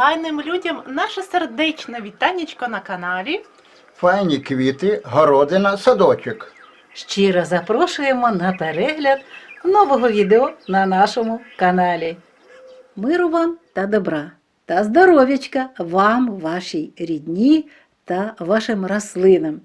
файним людям наше сердечне вітанечко на каналі. Файні квіти, городина, садочок. Щиро запрошуємо на перегляд нового відео на нашому каналі. Миру вам та добра та здоров'ячка вам, вашій рідні та вашим рослинам.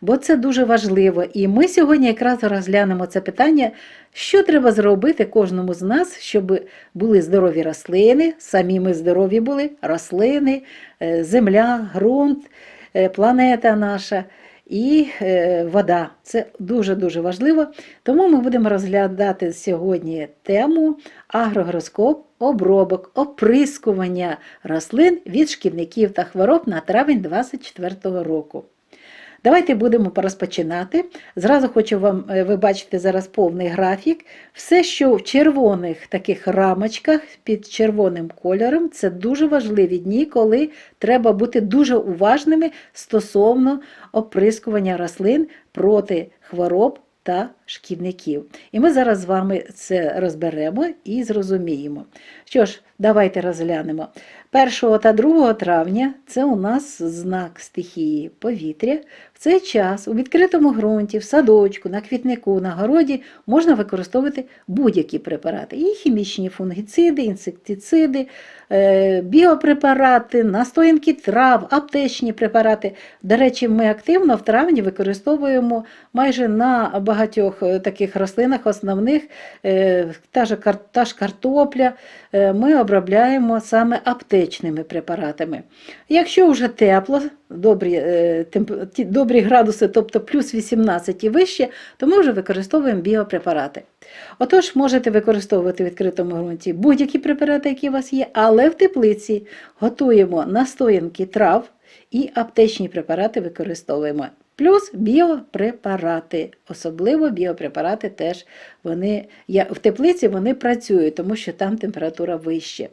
Бо це дуже важливо. І ми сьогодні якраз розглянемо це питання, що треба зробити кожному з нас, щоб були здорові рослини, самі ми здорові були, рослини, е, земля, ґрунт, е, планета наша і е, вода. Це дуже-дуже важливо. Тому ми будемо розглядати сьогодні тему агрогороскоп, обробок, оприскування рослин від шкідників та хвороб на травень 2024 року. Давайте будемо розпочинати. Зразу хочу вам, е, ви бачите зараз повний графік. Все, що в червоних таких рамочках під червоним кольором, це дуже важливі дні, коли треба бути дуже уважними стосовно оприскування рослин проти хвороб та шкідників. І ми зараз з вами це розберемо і зрозуміємо. Що ж, давайте розглянемо. 1 та 2 травня це у нас знак стихії повітря. Цей час у відкритому ґрунті, в садочку, на квітнику, на городі можна використовувати будь-які препарати. І хімічні фунгіциди, інсектициди, е, біопрепарати, настоянки трав, аптечні препарати. До речі, ми активно в травні використовуємо майже на багатьох е, таких рослинах основних е, та ж, та ж картопля. Ми обробляємо саме аптечними препаратами. Якщо вже тепло, добрі, темп- ті- добрі градуси, тобто плюс 18 і вище, то ми вже використовуємо біопрепарати. Отож, можете використовувати в відкритому ґрунті будь-які препарати, які у вас є, але в теплиці готуємо настоянки трав і аптечні препарати використовуємо. Плюс біопрепарати, особливо біопрепарати теж вони в теплиці вони працюють, тому що там температура вища.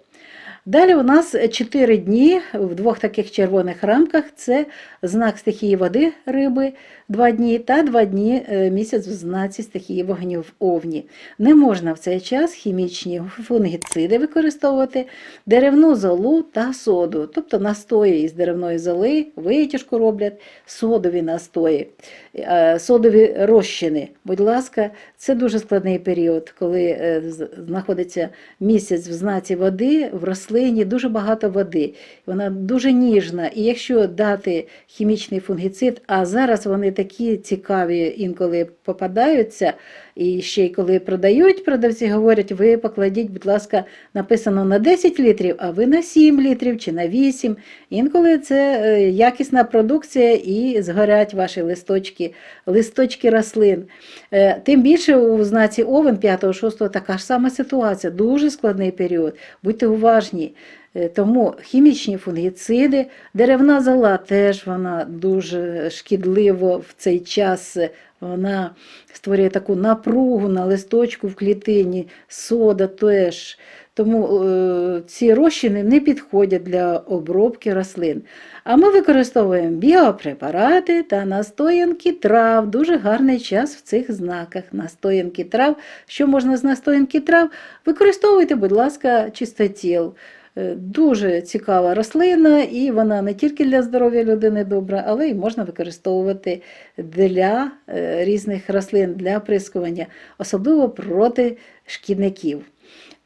Далі у нас 4 дні в двох таких червоних рамках це знак стихії води риби 2 дні та 2 дні е, місяць в знаці стихії вогню в овні. Не можна в цей час хімічні фунгіциди використовувати, деревну золу та соду, тобто настої із деревної золи, витяжку роблять, содові настої, е, содові розчини. Будь ласка, це дуже складний період, коли е, знаходиться місяць в знаці води, в рослині дуже багато води. Вона дуже ніжна. І якщо дати хімічний фунгіцид, а зараз вони такі цікаві інколи попадаються, і ще й коли продають, продавці говорять, ви покладіть, будь ласка, написано на 10 літрів, а ви на 7 літрів чи на 8. Інколи це е, якісна продукція і згорять ваші листочки, листочки рослин. Е, Тим більше у знаці Овен 5-6 така ж сама ситуація, дуже складний період. Будьте уважні. Е, Тому хімічні фунгіциди, деревна зола теж вона дуже шкідливо в цей час. Вона створює таку напругу на листочку в клітині, сода теж. Тому е, ці розчини не підходять для обробки рослин. А ми використовуємо біопрепарати та настоянки трав. Дуже гарний час в цих знаках. Настоянки трав. Що можна з настоянки трав? Використовуйте, будь ласка, чистотіл. Е, Дуже цікава рослина, і вона не тільки для здоров'я людини добра, але й можна використовувати для е, різних рослин для оприскування, особливо проти шкідників.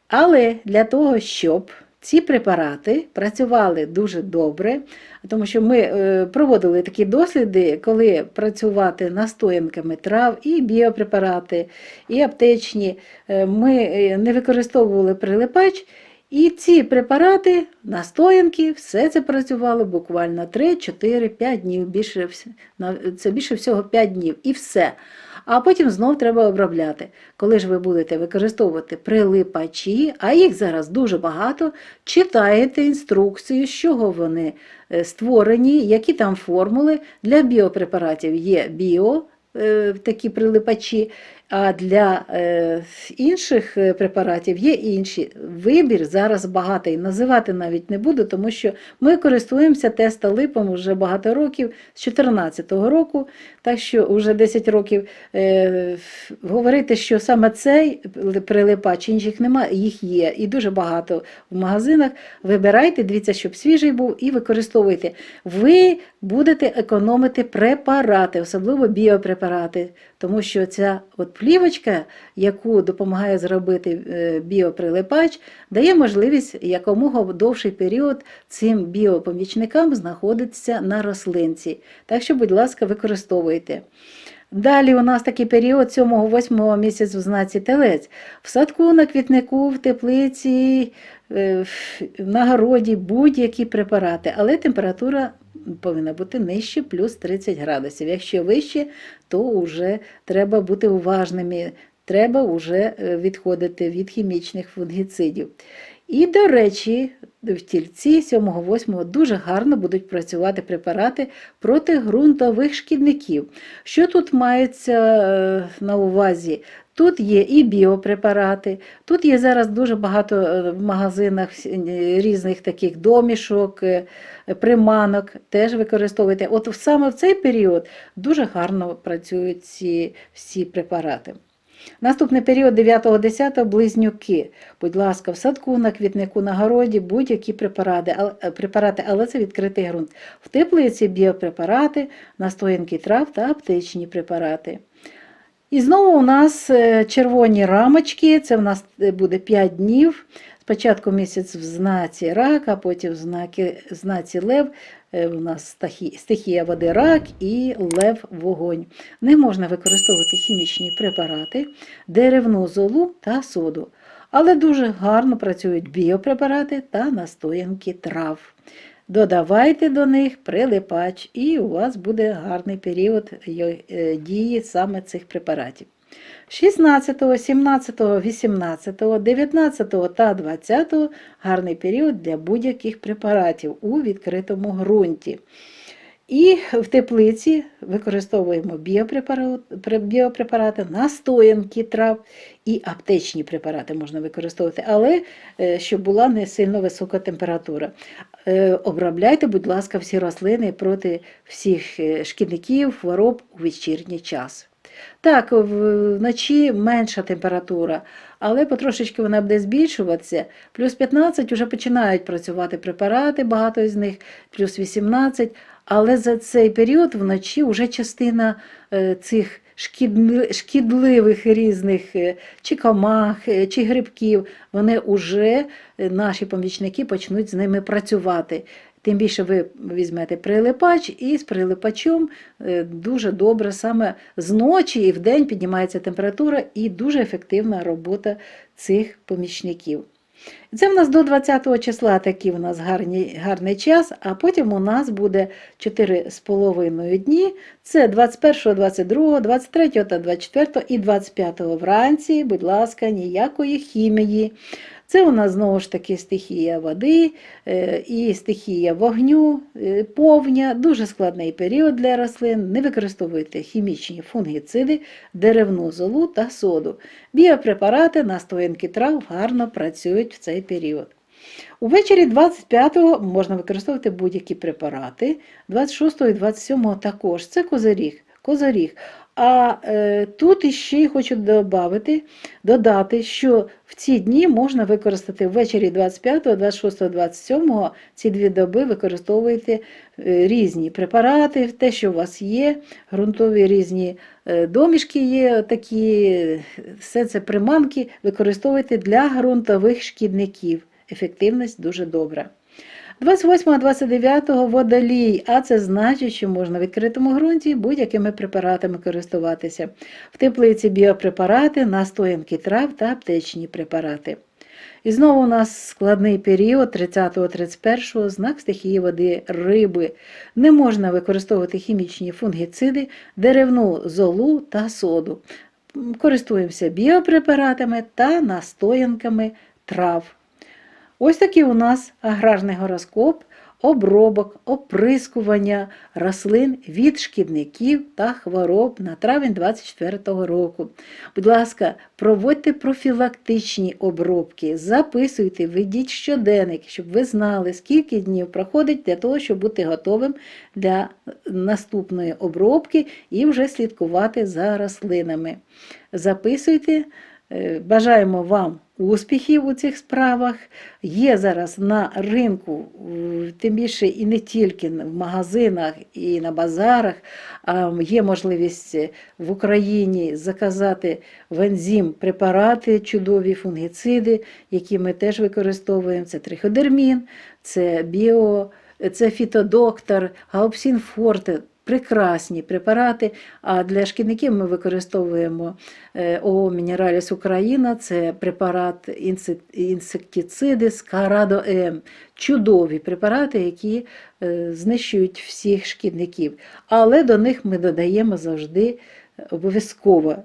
Але для того, щоб ці препарати працювали дуже добре, тому що ми е, проводили такі досліди, коли працювати настоянками трав і біопрепарати, і аптечні, ми не використовували прилипач. І ці препарати, настоянки, все це працювало буквально 3, 4, 5 днів. Більше, це більше всього 5 днів і все. А потім знов треба обробляти. Коли ж ви будете використовувати прилипачі, а їх зараз дуже багато, читаєте інструкцію, з чого вони е, створені, які там формули. Для біопрепаратів є біо, е, такі прилипачі, А для е, інших е, препаратів є інші. Вибір зараз багатий. Називати навіть не буду, тому що ми користуємося тестолипом вже багато років, з 2014 року, так що вже 10 років е, говорити, що саме цей прилипач, інших немає, їх є і дуже багато в магазинах. Вибирайте, дивіться, щоб свіжий був, і використовуйте. Ви будете економити препарати, особливо біопрепарати, тому що ця от плівочка, яку допомагає зробити е, біоприлипач, дає можливість якомога довший період цим біопомічникам знаходитися на рослинці. Так що, будь ласка, використовуйте. Далі у нас такий період 7-8 місяць в знаці телець. В садку, на квітнику, в теплиці, е, на городі будь-які препарати, але температура повинна бути нижче плюс 30 градусів. Якщо вище, то вже треба бути уважними, треба вже е, відходити від хімічних фунгіцидів. І, до речі, в тільці 7-8 дуже гарно будуть працювати препарати проти ґрунтових шкідників. Що тут мається е, на увазі? Тут є і біопрепарати, тут є зараз дуже багато е, в магазинах різних таких домішок, е, приманок, теж використовуйте. От саме в цей період дуже гарно працюють ці всі препарати. Наступний період 9-10 близнюки. Будь ласка, в садку, на квітнику, на городі будь-які препарати, е, препарати, але це відкритий ґрунт. В теплиці біопрепарати, настоянки трав та аптечні препарати. І знову у нас е, червоні рамочки, це в нас е, буде 5 днів. Спочатку місяць в знаці рак, а потім в знаці лев. Е, У нас стихія води рак і лев вогонь. Не можна використовувати хімічні препарати, деревну золу та соду. Але дуже гарно працюють біопрепарати та настоянки трав. Додавайте до них прилипач, і у вас буде гарний період е, дії саме цих препаратів. 16, 17, 18, 19 та 20 гарний період для будь-яких препаратів у відкритому ґрунті. І в теплиці використовуємо біопрепарати, пре- біопрепарати, настоянки трав і аптечні препарати можна використовувати, але е, щоб була не сильно висока температура. Е, Обробляйте, будь ласка, всі рослини проти всіх е, шкідників, хвороб у вечірній час. Так, вночі менша температура, але потрошечки вона буде збільшуватися. Плюс 15 вже починають працювати препарати, багато з них, плюс 18, але за цей період вночі вже частина е, цих шкідливих різних е, чи комах, е, чи грибків, вони вже, наші помічники, почнуть з ними працювати. Тим більше ви візьмете прилипач, і з прилипачом е, дуже добре саме зночі і вдень піднімається температура і дуже ефективна робота цих помічників. Це в нас до 20 числа такий у нас гарний, гарний час, а потім у нас буде 4,5 дні. Це 21, 22, 23 та 24 і 25 вранці, будь ласка, ніякої хімії. Це у нас знову ж таки стихія води е, і стихія вогню, е, повня, дуже складний період для рослин. Не використовуйте хімічні фунгіциди, деревну золу та соду. Біопрепарати, настоянки трав гарно працюють в цей період. Увечері 25-го можна використовувати будь-які препарати, 26 і 27 також. Це козиріг. Козиріг. А е, тут іще хочу додати, додати, що в ці дні можна використати ввечері 25, 26, 27 ці дві доби використовуєте е, різні препарати, те, що у вас є, ґрунтові різні е, домішки є, такі, все це приманки використовуйте для ґрунтових шкідників. Ефективність дуже добра. 28-29 водолій, а це значить, що можна в відкритому ґрунті будь-якими препаратами користуватися. В теплиці біопрепарати, настоянки трав та аптечні препарати. І знову у нас складний період 30-31 знак стихії води риби. Не можна використовувати хімічні фунгіциди, деревну золу та соду. Користуємося біопрепаратами та настоянками трав. Ось такий у нас аграрний гороскоп, обробок, оприскування рослин від шкідників та хвороб на травень 2024 року. Будь ласка, проводьте профілактичні обробки, записуйте, ведіть щоденник, щоб ви знали, скільки днів проходить для того, щоб бути готовим для наступної обробки і вже слідкувати за рослинами. Записуйте. Е, Бажаємо вам успіхів у цих справах. Є зараз на ринку, тим більше і не тільки в магазинах і на базарах, а є можливість в Україні заказати в ензим препарати, чудові фунгіциди, які ми теж використовуємо. Це триходермін, це біо, це фітодоктор, гаупсін форте. Прекрасні препарати. А для шкідників ми використовуємо е, ООО Мінераліс Україна, це препарат інсектициди інсектициди Скарадо М. Чудові препарати, які е, знищують всіх шкідників. Але до них ми додаємо завжди обов'язково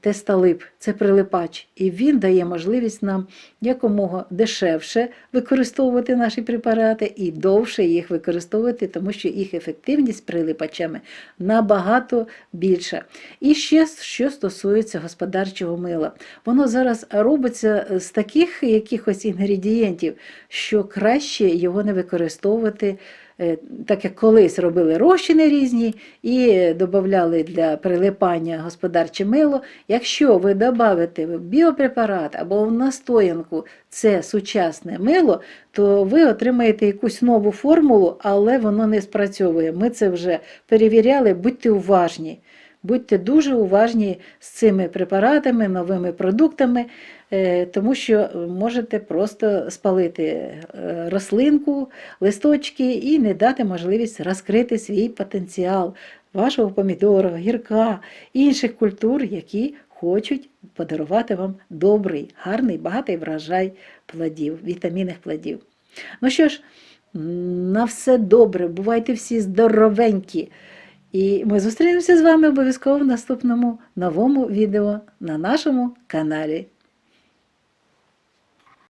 тесталип, це прилипач, і він дає можливість нам якомога дешевше використовувати наші препарати і довше їх використовувати, тому що їх ефективність прилипачами набагато більша. І ще що стосується господарчого мила, воно зараз робиться з таких якихось інгредієнтів, що краще його не використовувати. Е, Так як колись робили розчини різні і додавали для прилипання господарче мило. Якщо ви додавите в біопрепарат або в настоянку це сучасне мило, то ви отримаєте якусь нову формулу, але воно не спрацьовує. Ми це вже перевіряли, будьте уважні. Будьте дуже уважні з цими препаратами, новими продуктами, е, тому що можете просто спалити е, рослинку, листочки і не дати можливість розкрити свій потенціал вашого помідора, гірка, інших культур, які хочуть подарувати вам добрий, гарний, багатий врожай плодів, вітамінних плодів. Ну що ж, на все добре, бувайте всі здоровенькі. І ми зустрінемося з вами обов'язково в наступному новому відео на нашому каналі.